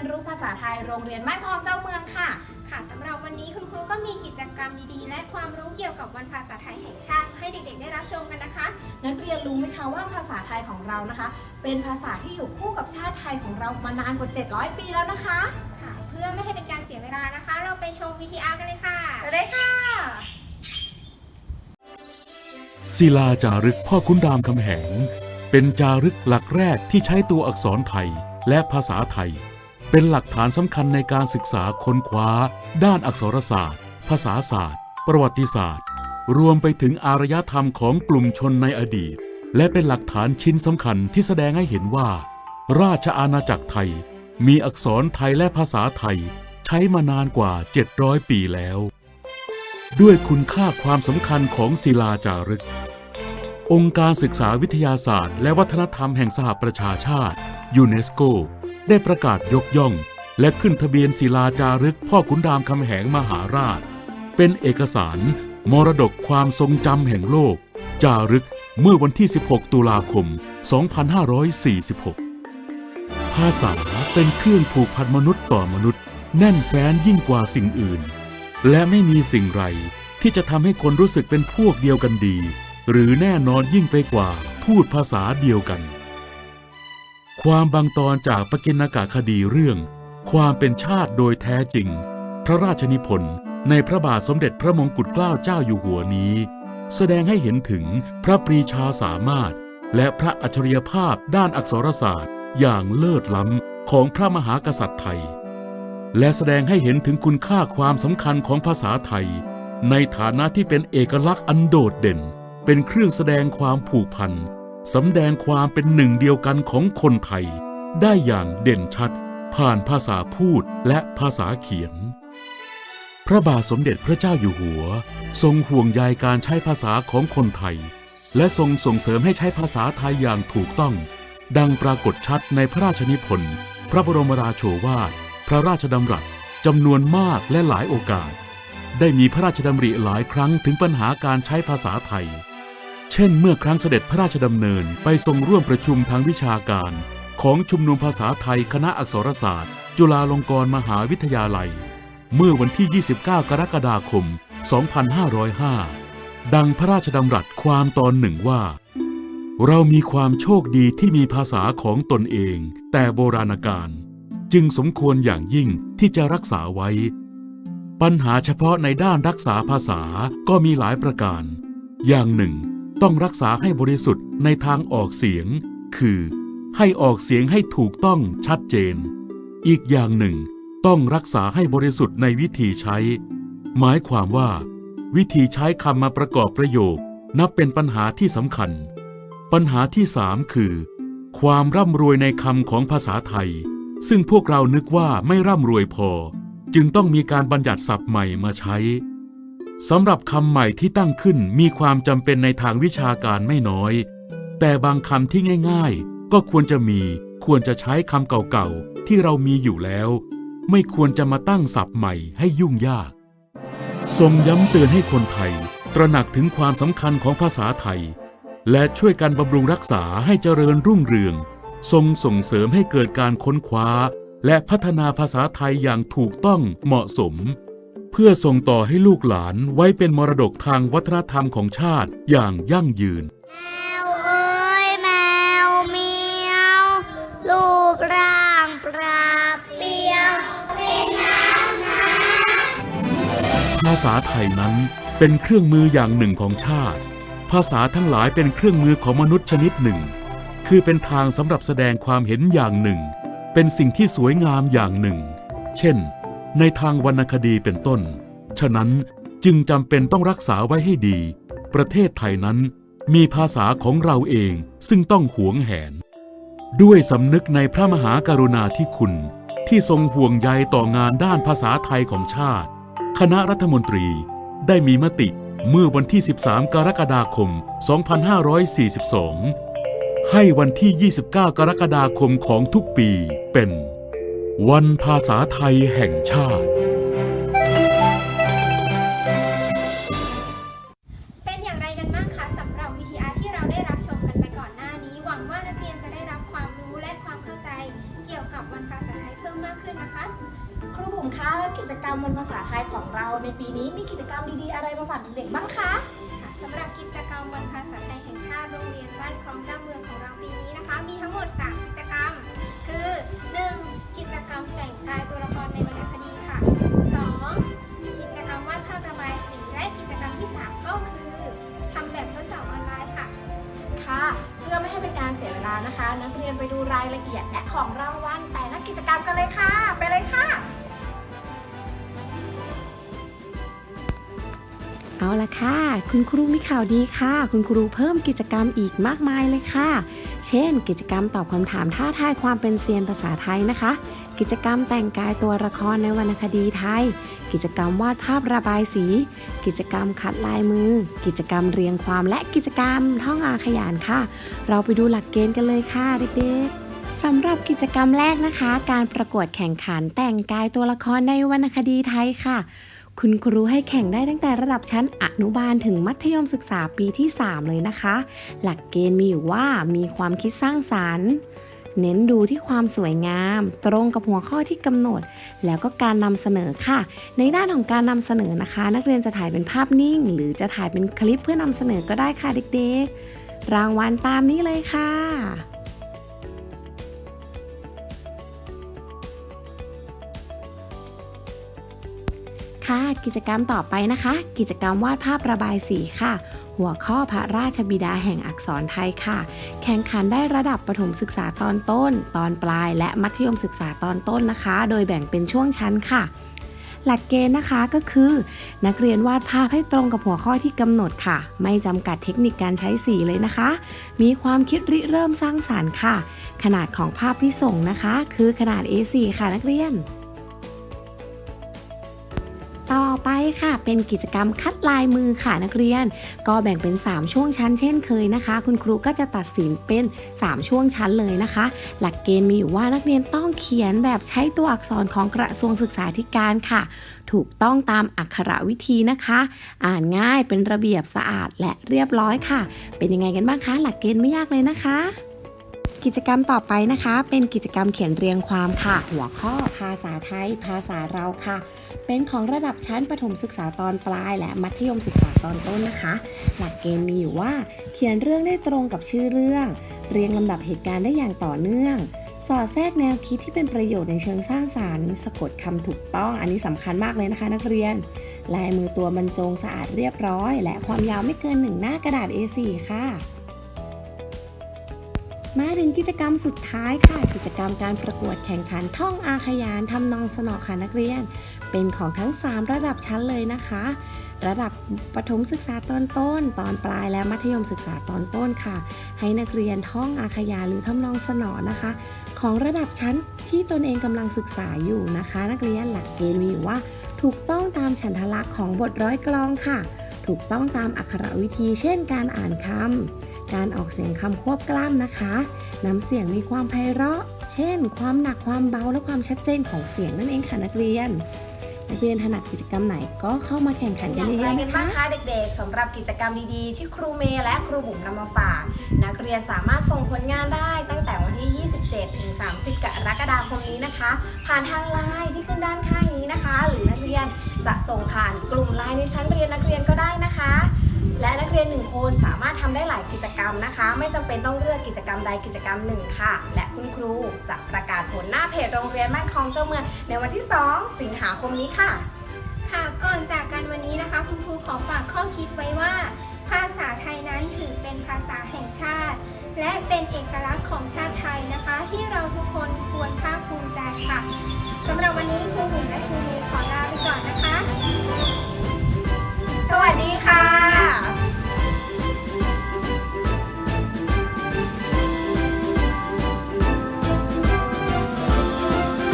ยนรู้ภาษาไทยโรงเรียนบ้านคลองเจ้าเมืองค่ะ ค่ะสำหรับวันนี้คุณครูก็มีกิจกรรมดีๆ และความรู้เกี่ยวกับวันภาษาไทยแห่งชาติ ให้เด็กๆ ได้รับชมกันนะคะ นักเรียนรู้ไหมคะว่าภาษาไทยของเรานะคะ เป็นภาษาที่อยู่คู่กับชาติไทยของเรามานานกว่า 700 ปีแล้วนะคะ ค่ะ เพื่อไม่ให้เป็นการเสียเวลานะคะ เราไปชม VTR กันเลยค่ะไปเลยค่ะ ศิลาจารึกพ่อขุนรามคำแหง เป็นจารึกหลักแรกที่ใช้ตัวอักษรไทยและภาษาไทย เป็นหลักฐานสำคัญในการศึกษาค้นคว้า ด้านอักษรศาสตร์ ภาษาศาสตร์ ประวัติศาสตร์ รวมไปถึงอารยธรรมของกลุ่มชนในอดีต และเป็นหลักฐานชิ้นสำคัญที่แสดงให้เห็นว่า ราชอาณาจักรไทย มีอักษรไทยและภาษาไทย ใช้มานานกว่า 700 ปีแล้ว ด้วยคุณค่าความสำคัญของศิลาจารึก องค์การศึกษาวิทยาศาสตร์ และวัฒนธรรมแห่งสหประชาชาติยูเนสโก ได้ประกาศยกย่อง และขึ้นทะเบียนศิลาจารึกพ่อขุนรามคำแหงมหาราช เป็นเอกสาร มรดกความทรงจำแห่งโลก จารึกเมื่อวันที่ 16 ตุลาคม 2546 ภาษาเป็นเครื่องผูกพันมนุษย์ต่อมนุษย์ แน่นแฟ้นยิ่งกว่าสิ่งอื่น และไม่มีสิ่งไรที่จะทำให้คนรู้สึกเป็นพวกเดียวกันดี หรือแน่นอนยิ่งไปกว่าพูดภาษาเดียวกัน ความบางตอนจากปกิณกะคดีเรื่อง ความเป็นชาติโดยแท้จริง พระราชนิพนธ์ในพระบาทสมเด็จพระมงกุฎเกล้าเจ้าอยู่หัวนี้ แสดงให้เห็นถึงพระปรีชาสามารถ และพระอัจฉริยภาพด้านอักษรศาสตร์ อย่างเลิศล้ำของพระมหากษัตริย์ไทย และแสดงให้เห็นถึงคุณค่าความสำคัญของภาษาไทย ในฐานะที่เป็นเอกลักษณ์อันโดดเด่น เป็นเครื่องแสดงความผูกพัน สำแดงความเป็นหนึ่งเดียวกันของคนไทย ได้อย่างเด่นชัด ผ่านภาษาพูดและภาษาเขียน พระบาทสมเด็จพระเจ้าอยู่หัว ทรงห่วงใยการใช้ภาษาของคนไทย และทรงส่งเสริมให้ใช้ภาษาไทยอย่างถูกต้อง ดังปรากฏชัดในพระราชนิพนธ์ พระบรมราโชวาท พระราชดำรัสจำนวนมากและหลายโอกาส ได้มีพระราชดำริหลายครั้งถึงปัญหาการใช้ภาษาไทย เช่นเมื่อครั้งเสด็จพระราชดำเนินไปทรงร่วมประชุมทางวิชาการ ของชุมนุมภาษาไทยคณะอักษรศาสตร์ จุฬาลงกรณ์มหาวิทยาลัย เมื่อวันที่ 29 กรกฎาคม 2505 ดังพระราชดำรัสความตอนหนึ่งว่า เรามีความโชคดีที่มีภาษาของตนเอง แต่โบราณกาลจึงสมควรอย่างยิ่งที่จะรักษาไว้ ปัญหาเฉพาะในด้านรักษาภาษาก็มีหลายประการ อย่างหนึ่ง ต้องรักษาให้บริสุทธิ์ในทางออกเสียง คือ ให้ออกเสียงให้ถูกต้องชัดเจน อีกอย่างหนึ่ง ต้องรักษาให้บริสุทธิ์ในวิธีใช้ หมายความว่า วิธีใช้คำมาประกอบประโยค นับเป็นปัญหาที่สำคัญ ปัญหาที่สามคือ ความร่ำรวยในคำของภาษาไทย ซึ่งพวกเรานึกว่าไม่ร่ำรวยพอ จึงต้องมีการบัญญัติศัพท์ใหม่มาใช้ สำหรับคำใหม่ที่ตั้งขึ้นมีความจำเป็นในทางวิชาการไม่น้อย แต่บางคำที่ง่ายๆ ก็ควรจะมี ควรจะใช้คำเก่าๆ ที่เรามีอยู่แล้ว ไม่ควรจะมาตั้งศัพท์ใหม่ให้ยุ่งยาก ทรงย้ำเตือนให้คนไทย ตระหนักถึงความสำคัญของภาษาไทย และช่วยกันบำรุงรักษาให้เจริญรุ่งเรือง ทรงส่งเสริมให้เกิดการค้นคว้า และพัฒนาภาษาไทยอย่างถูกต้องเหมาะสม เพื่อส่งต่อให้ลูกหลานไว้เป็นมรดกทางวัฒนธรรมของชาติอย่างยั่งยืน แมวเอ้ยแมวเมียวรูปร่างปราบเปรียวเป็นน้ำนะภาษาไทยนั้นเป็นเครื่องมืออย่างหนึ่งของชาติ ภาษาทั้งหลายเป็นเครื่องมือของมนุษย์ชนิดหนึ่ง คือเป็นทางสำหรับแสดงความเห็นอย่างหนึ่ง เป็นสิ่งที่สวยงามอย่างหนึ่ง เช่น ในทางวรรณคดีเป็นต้น ฉะนั้นจึงจำเป็นต้องรักษาไว้ให้ดี ประเทศไทยนั้นมีภาษาของเราเองซึ่งต้องหวงแหน ด้วยสำนึกในพระมหากรุณาธิคุณ ที่ทรงห่วงใยต่องานด้านภาษาไทยของชาติ คณะรัฐมนตรีได้มีมติเมื่อวันที่ 13 กรกฎาคม 2542 ให้วันที่ 29 กรกฎาคมของทุกปีเป็น วันภาษาไทยแห่งชาติ เป็นอย่างไรกันบ้างคะสำหรับ VTR ที่เราได้รับชมกันไปก่อนหน้านี้ หวังว่านักเรียนรียนจะได้รับความรู้และความเข้าใจ เกี่ยวกับวันภาษาไทยเพิ่มมากขึ้นนะคะ ครูบุ๋มคะและกิจกรรมวันภาษาไทยของเราในปีนี้มีกิจกรรมดีๆอะไรมาฝากเด็กๆบ้างคะค่ะสำหรับกิจกรรมวันภาษาไทยแห่งชาติโรงเรียนบ้านคลองเจ้าเมืองของเราปีนี้นะคะ มีทั้งหมด3กิจ เอาละค่ะ คุณครูมีข่าวดีค่ะ คุณครูเพิ่มกิจกรรมอีกมากมายเลยค่ะ เช่น กิจกรรมตอบคำถามท้าทายความเป็นเซียนภาษาไทยนะคะ กิจกรรมแต่งกายตัวละครในวรรณคดีไทย กิจกรรมวาดภาพระบายสี กิจกรรมขัดลายมือ กิจกรรมเรียงความและกิจกรรมท่องอาขยานค่ะ เราไปดูหลักเกณฑ์กันเลยค่ะเด็กๆสำหรับกิจกรรมแรกนะคะ การประกวดแข่งขันแต่งกายตัวละครในวรรณคดีไทยค่ะ คุณครูให้แข่งได้ตั้งแต่ระดับชั้นอนุบาลถึงมัธยมศึกษาปีที่ 3 เลยนะคะ หลักเกณฑ์มีอยู่ว่ามีความคิดสร้างสารรค์ เน้นดูที่ความสวยงาม ตรงกับหัวข้อที่กำหนด แล้วก็การนำเสนอค่ะ ในด้านของการนำเสนอนะคะ นักเรียนจะถ่ายเป็นภาพนิ่ง หรือจะถ่ายเป็นคลิปเพื่อนำเสนอก็ได้ค่ะเด็กๆ รางวัลตามนี้เลยค่ะ ค่ะ กิจกรรมต่อไปนะคะ กิจกรรมวาดภาพระบายสีค่ะ หัวข้อพระราชบิดาแห่งอักษรไทยค่ะ แข่งขันได้ระดับประถมศึกษาตอนต้น ตอนปลาย และมัธยมศึกษาตอนต้นนะคะ โดยแบ่งเป็นช่วงชั้นค่ะหลักเกณฑ์นะคะก็คือ นักเรียนวาดภาพให้ตรงกับหัวข้อที่กำหนดค่ะ ไม่จำกัดเทคนิคการใช้สีเลยนะคะ มีความคิดริเริ่มสร้างสารรค์ค่ะ ขนาดของภาพที่ส่งนะคะ คือขนาด A4 ค่ะนักเรียน ต่อไปค่ะ เป็นกิจกรรมคัดลายมือค่ะนักเรียน ก็แบ่งเป็น 3 ช่วงชั้นเช่นเคยนะคะ คุณครูก็จะตัดสินเป็น 3 ช่วงชั้นเลยนะคะ หลักเกณฑ์มีอยู่ว่านักเรียนต้องเขียนแบบใช้ตัวอักษรของกระทรวงศึกษาธิการค่ะ ถูกต้องตามอักขระวิธีนะคะ อ่านง่ายเป็นระเบียบสะอาดและเรียบร้อยค่ะ เป็นยังไงกันบ้างคะ หลักเกณฑ์ไม่ยากเลยนะคะ กิจกรรมต่อไปนะคะ เป็นกิจกรรมเขียนเรียงความค่ะ หัวข้อภาษาไทย ภาษาเราค่ะ เป็นของระดับชั้นประถมศึกษาตอนปลาย และมัธยมศึกษาตอนต้นนะคะ หลักเกณฑ์มีอยู่ว่า เขียนเรื่องได้ตรงกับชื่อเรื่อง เรียงลำดับเหตุการณ์ได้อย่างต่อเนื่อง สอดแทรกแนวคิดที่เป็นประโยชน์ในเชิงสร้างสารรค์ สะกดคำถูกต้อง อันนี้สำคัญมากเลยนะคะ นักเรียน ลายมือตัวบรรจงสะอาดเรียบร้อย และความยาวไม่เกินหนึ่งหน้ากระดาษ A4 ค่ะ มาถึงกิจกรรมสุดท้ายค่ะ กิจกรรมการประกวดแข่งขันท่องอาขยานทำนองสนอค่ะนักเรียน เป็นของทั้ง 3 ระดับชั้นเลยนะคะ ระดับประถมศึกษาตอนต้น ตอนปลายและมัธยมศึกษาตอนต้นค่ะ ให้นักเรียนท่องอาขยานหรือทำนองสนอนะคะ ของระดับชั้นที่ตนเองกำลังศึกษาอยู่นะคะ นักเรียนหลักเกณฑ์มีอยู่ว่า ถูกต้องตามฉันทลักษณ์ของบทร้อยกลองค่ะ ถูกต้องตามอักขระวิธี เช่น การอ่านคำ การออกเสียงคำควบกล้ำนะคะน้ำเสียงมีความไพเราะ เช่น ความหนักความเบาและความชัดเจนของเสียงนั่นเองค่ะนักเรียน นักเรียนถนัดกิจกรรมไหนก็เข้ามาแข่งขันกันย่างเยไรอะๆกันนะบ้างคะคะเด็กๆสำหรับกิจกรรมดีๆ ที่ครูเมย์และครูบุ๋มนำมาฝาก นักเรียนสามารถส่งผลงานได้ตั้งแต่วันที่ 27 ถึง 30 กรกฎาคมนี้นะคะ ผ่านทางไลน์ที่ขึ้นด้านข้างนี้นะคะ หรือนักเรียนจะส่งผ่านกลุ่มไลน์ในชั้นเรียนนักเรียนก็ได้นะคะ และนักเรียนหนึ่งคนสามารถทำได้ กิจกรรมนะคะ ไม่จำเป็นต้องเลือกกิจกรรมใดกิจกรรมหนึ่งค่ะ และคุณครูจะประกาศผลหน้าเพจโรงเรียนบ้านคลองเจ้าเมืองในวันที่ 2 สิงหาคมนี้ค่ะ ค่ะก่อนจากกันวันนี้นะคะ คุณครูขอฝากข้อคิดไว้ว่า ภาษาไทยนั้นถือเป็นภาษาแห่งชาติ และเป็นเอกลักษณ์ของชาติไทยนะคะ ที่เราทุกคนควรภาคภูมิใจค่ะสำหรับวันนี้ครูหมิงและครูมีขอลาไปก่อนนะคะ สวัสดี